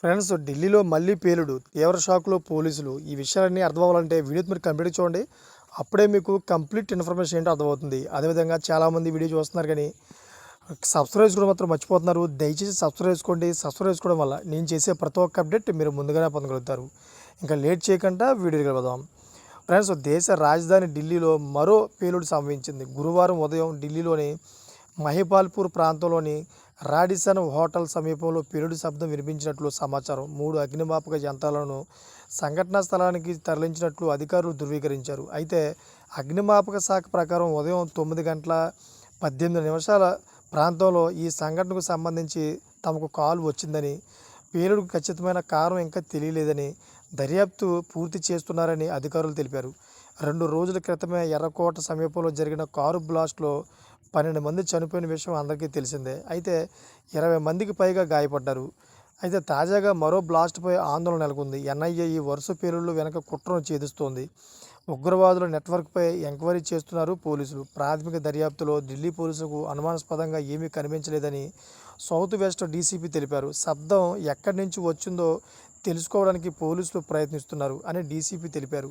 Friends ఢిల్లీలో మళ్ళీ పేలుడు తీవ్ర షాక్లో పోలీసులు. ఈ విషయాలన్నీ అర్థమవ్వాలంటే వీడియో మీరు కంప్లీట్ చూడండి. అప్పుడే మీకు కంప్లీట్ ఇన్ఫర్మేషన్ ఏంటో అర్థమవుతుంది. అదేవిధంగా చాలామంది వీడియో చూస్తున్నారు కానీ సబ్స్క్రైబ్ చేసుకోవడం మాత్రం మర్చిపోతున్నారు. దయచేసి సబ్స్క్రైబ్ చేసుకోండి. సబ్స్క్రైబ్ చేసుకోవడం వల్ల నేను చేసే ప్రతి ఒక్క అప్డేట్ మీరు ముందుగానే పొందగలుగుతారు. ఇంకా లేట్ చేయకుండా వీడియో వెళ్దాం ఫ్రెండ్స్ దేశ రాజధాని ఢిల్లీలో మరో పేలుడు సంభవించింది. గురువారం ఉదయం ఢిల్లీలోని మహిపాల్పూర్ ప్రాంతంలోని రాడిసన్ హోటల్ సమీపంలో పేలుడు శబ్దం వినిపించినట్లు సమాచారం. మూడు అగ్నిమాపక యంత్రాలను సంఘటనా స్థలానికి తరలించినట్లు అధికారులు ధృవీకరించారు. అయితే అగ్నిమాపక శాఖ ప్రకారం ఉదయం తొమ్మిది గంటల పద్దెనిమిది నిమిషాల ప్రాంతంలో ఈ సంఘటనకు సంబంధించి తమకు కాల్ వచ్చిందని పేలుడుకు ఖచ్చితమైన కారణం ఇంకా తెలియలేదని దర్యాప్తు పూర్తి చేస్తున్నారని అధికారులు తెలిపారు. రెండు రోజుల క్రితమే ఎర్రకోట సమీపంలో జరిగిన కారు బ్లాస్ట్లో పన్నెండు మంది చనిపోయిన విషయం అందరికీ తెలిసిందే. అయితే ఇరవై మందికి పైగా గాయపడ్డారు. అయితే తాజాగా మరో బ్లాస్ట్పై ఆందోళన నెలకొంది. ఎన్ఐఏ ఈ వరుస పేలుళ్ళు వెనక కుట్రను ఛేదిస్తోంది. ఉగ్రవాదుల నెట్వర్క్పై ఎంక్వైరీ చేస్తున్నారు పోలీసులు. ప్రాథమిక దర్యాప్తులో ఢిల్లీ పోలీసులకు అనుమానాస్పదంగా ఏమీ కనిపించలేదని సౌత్ వెస్ట్ డీసీపీ తెలిపారు. శబ్దం ఎక్కడి నుంచి వచ్చిందో తెలుసుకోవడానికి పోలీసులు ప్రయత్నిస్తున్నారు అని డీసీపీ తెలిపారు.